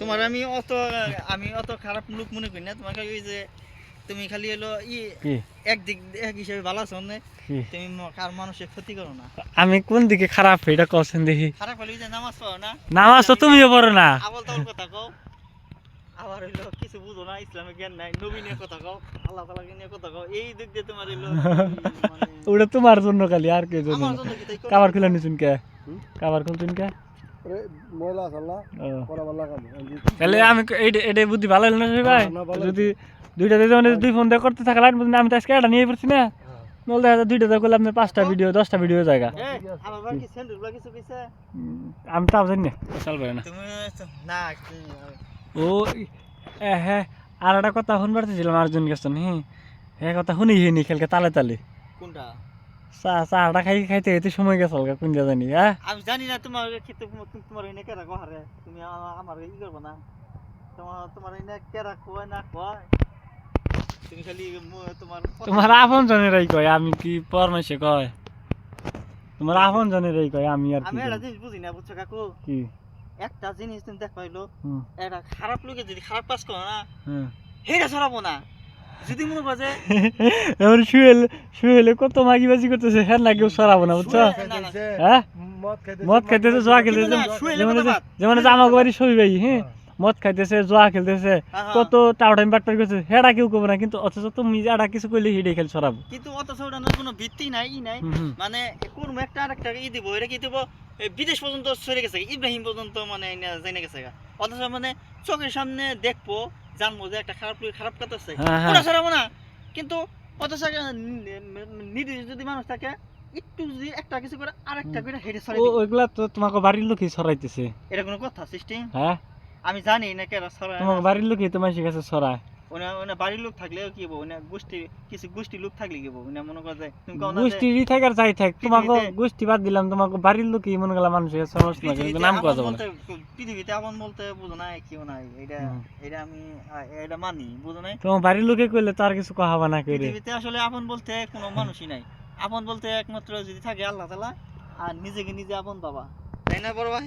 তোমার আমি অত আমি অত খারাপ লোক মনে করি না। খালি ওই যে তুমি খালি হলো ই কি? একদিক এক হিসেবে ভালো আছো না তুমি কার মানুষের ক্ষতি করো না। আমি কোন দিকে খারাপ এটা কছেন দেখি। খারাপ হলে যে নামাজ পড়ো না? নামাজ তো তুমিও পড়ো না। আবল তাবল কথা কও। আবার হইল কিছু বুঝো না ইসলামের জ্ঞান নাই নবী নিয়ে কথা কও আল্লাহ তালাকে নিয়ে কথা কও। এই দিক দিয়ে তোমার হইল ওটা তোমার জন্য খালি আর কে জন্য? কাবার খুলে নিছুন কে? কাবার খুলছুন কে? তাহলে আমি এইটা- এটা বুদ্ধি ভালো হলো না ভাই? যদি দুইটা মানে দুই ফোন দিয়ে করতে থাকা লাইন আমি তো আজকে এটা নিয়ে পড়ছি না। নল দেখা দুইটা করলে আপনি পাঁচটা ভিডিও দশটা ভিডিও জায়গা আমি তাও জানি না। চাল পারে না। ও হ্যাঁ আর একটা কথা শুন পারতেছিলাম আর্জুন গেছেন হ্যাঁ হ্যাঁ কথা শুনি হিনি খেলকে তালে তালে। কোনটা? চা চাটা খাই খাইতে খাইতে সময় গেছে অলগা কোন জানি হ্যাঁ? আমি জানি না তোমার ক্ষেত্রে তোমার এনে কেরা কহারে তুমি আমা- আমার ই করব না। তোমার তোমার এনে কেরা কয় না কয়? তুমি খালি তোমার তোমার আপন জনেরাই কয় আমি কি পরমেশে কয়? তোমার আপন জনেরাই কয় আমি আর আমি একটা কই। জিনিস বুঝি না বুঝছ কাকু? কি? একটা জিনিস তুমি দেখ পাইলো হুম, একটা খারাপ লোকে যদি খারাপ কাজ করো না। হেটা ছড়াবো না। যদি মনে করো এবার শুয়েল শুয়েলে কত মাগি বাজি করতেছে হ্যাঁ না কেউ সরাবো না বুঝছ? হ্যাঁ? মদ খাইতেছে জোয়া খেলতেছে যেমন। যেমন আমাকে বাড়ি সবই ভাই হ্যাঁ? মদ খাইতেছে জোয়া খেলতেছে। কত টাও টাইম বাটপার করছে হেডা কেউ করবে না কিন্তু অথচ তুমি যে এটা কিছু করলে হিডে খেল সরাবো। কিন্তু অত ছড়ানোর কোনো ভিত্তি নাই ই নাই। মানে কোন একটা আরেকটা ই দিব এটা কি দিব? বিদেশ পর্যন্ত সরে গেছে ইব্রাহিম পর্যন্ত মানে জেনে গেছে অথচ মানে চোখের সামনে দেখব জানব যে একটা খারাপ খারাপ কথা আছে ওরা। না। কিন্তু অথচ যদি মানুষ থাকে একটু যদি একটা কিছু করে আরেকটা করে হেঁটে ছড়াই ওইগুলা তো তোমাকে বাড়ির লোকই সরাইতেছে। এটা কোনো কথা সৃষ্টি হ্যাঁ। আমি জানি না কেরা ছড়ায় তোমার বাড়ির লোকই তোমার কাছে সরায়। ওনা ওনা বাড়ির লোক থাকলেও কি হব ওনা গোষ্ঠী কিছু গোষ্ঠী লোক থাকলে কি ওনা মনে করে তুমি থাক তোমাকে গোষ্ঠী বাদ দিলাম তোমাকে বাড়ির লোকই মনে গেলাম মানুষের সমালোচনা করে কিন্তু নাম করা যাবে পৃথিবীতে আপন বলতে বুঝো না কেউ নাই এটা এটা আমি এটা মানি বুঝো নাই? তোমার বাড়ির লোকে কইলে তো আর কিছু কহা হবে না পৃথিবীতে আসলে আপন বলতে কোনো মানুষই নাই। আপন বলতে একমাত্র যদি থাকে আল্লাহ তালা আর নিজেকে নিজে আপন বাবা। তাই না বড় ভাই?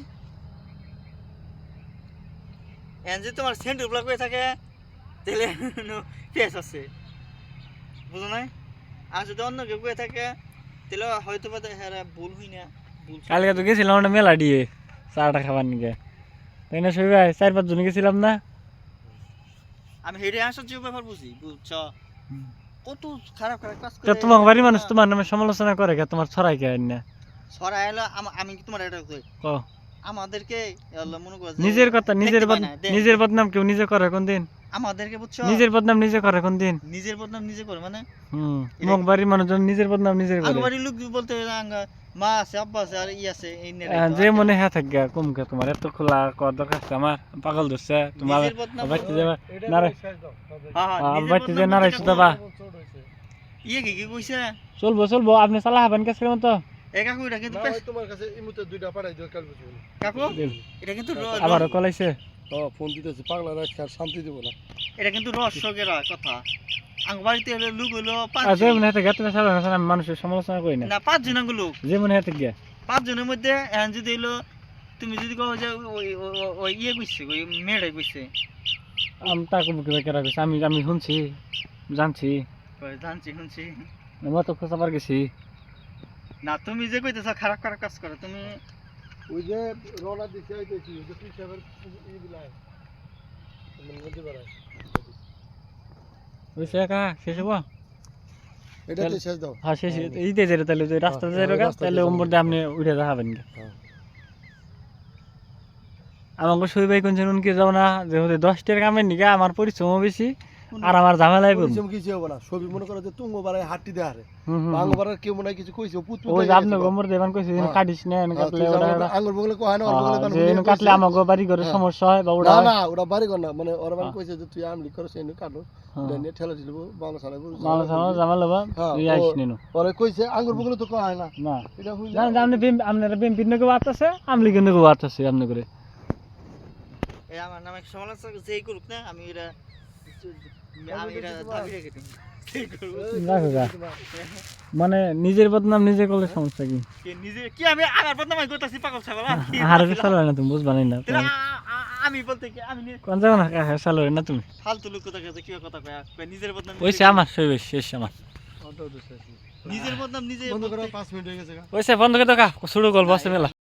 এন যদি তোমার হয়ে থাকে? তাহলে পেস আছে। বুঝো নাই? আর যদি অন্য কেউ হয়ে থাকে তাহলে হয়তো বা হ্যাঁ ভুল হই না কালকে তো গেছিলাম একটা মেলা দিয়ে চাটা খাবার নিকে তাই না সবাই ভাই চার পাঁচ জন গেছিলাম না? আমি হেঁটে আসার যে ব্যাপার বুঝি বুঝছ? কত খারাপ খারাপ কাজ করে তোমার বাড়ির মানুষ তোমার নামে সমালোচনা করে কে? তোমার ছড়াই কে না? ছড়া এলো আম- তোমার এটা কই? আমাদেরকে মনে করো নিজের কথা নিজের নিজের বদনাম কেউ নিজে করে কোন দিন আমাদেরকে বুঝছ? নিজের বদনাম নিজে করে কোন দিন? নিজের বদনাম নিজে করে মানে হুম মুখ বাড়ির মানুষজন নিজের বদনাম নিজে করে। আগবাড়ির লোক বলতে আঙ্গা মা আছে আব্বা আছে আর ই আছে এই নে আহ, যে মনে হ্যাঁ থাকবে কমকে তোমার এত খোলা কর দরকার আমার পাগল ধরছে তোমার বাড়িতে যাবা নারে হ্যাঁ হ্যাঁ আহ, নিজের বাড়িতে যে বদনাম সুতা বা ইয়ে কি কি কইছে? চলবো চলবো আপনি চালা হবেন কাছে মতো? এ কাকু এটা কিন্তু তোমার কাছে এই মুহূর্তে দুইটা পাঠাই দিও কাল বুঝব। কাকু এটা কিন্তু র- আবারও কলাইছে। ফোন দিতেছি পাগলা রাখতে আর শান্তি দেবো না। এটা কিন্তু রহস্যকের কথা। আঙ্গ বাড়িতে হলো লোক হলো পাঁচ আর মনে হাতে গেতে চালা না আমি মানুষের সমালোচনা করি না। না পাঁচ জন লোক। যে মনে হাতে গিয়া। পাঁচ জনের মধ্যে এখন যদি হলো তুমি যদি কও যে ওই ইয়ে কইছে ওই কইছে। আমি তাকে বুকে বেকার রাখছি আমি আমি শুনছি জানছি। কই, জানছি শুনছি। আমার তো খোঁজাবার গেছি। না তুমি যে কইতেছ খারাপ খারাপ কাজ করো তুমি ওই যে রওনা দিছে হইতেছি ওই যে তুই সাহেবের ই দিলাই মধ্যে বেড়ায় বুঝছে একা শেষ হব? এটা তো শেষ দাও। হ্যাঁ শেষ এই দিয়ে তাহলে যে রাস্তা রাস্তা তাহলে দিয়ে আপনি উঠে যাবেন হ্যাঁ। আমাকে সই ভাই কোনছেন উনকে যাও না যেহেতু দশটার কামের নিকা আমার পরিশ্রমও বেশি। আর আমার করব পরিশ্রম কিছু হবে না। ছবি মনে করো যে তুঙ্গ বাড়ায় হাঁটি দেয় হারে হুম হুম। বাড়ার কেউ মনে কিছু কইছে পুত পুত ওই যে আপনি গোমর দেবেন কইছে হ্যাঁ। কাটিস না এনে কাটলে ওটা ওটা আঙ্গুর বগলে কয় না ওর হ্যাঁ, বগলে যে এনে কাটলে আমাকে বাড়ি ঘরে হ্যাঁ। সমস্যা হয় বা না না ওটা বাড়ি কর না মানে ওরা হ্যাঁ। কইছে যে তুই আমলি করছ এনে কাটো। হ্যাঁ। নিয়ে ঠেলা দিলবো বাংলা ছাড়াবো মানুষ আমার ঝামেলা বা হ্যাঁ, তুই আইস নিনু। ওরা কইছে আঙ্গুর বগলে তো কয় না। না। এটা হইল জানেন যে আপনি বিম আপনারা বিম পিন কেউ আছে আমলি কিন্তু কেউ আছে আপনি করে? এই আমার নামে সমালোচনা যেই করুক না আমি এটা মানে নিজের বদনাম নিজে করলে সমস্যা কি? কে নিজে? কি আমি আমার বদনাম আমি করতেছি পাগল ছাগল? আর কি? আর চলবে না তুমি বুঝবা না আমি বলতে কি আমি নি- কোন যাব না হ্যাঁ চালু না তুমি? ফালতু লোক কথা কি কথা কয় নিজের বদনাম ওইসে আমার সই শেষ আমার। নিজের বদনাম নিজে বন্ধ করো বলতে- মিনিট হয়ে গেছে গা। বন্ধ করে দেখা শুরু আছে মেলা।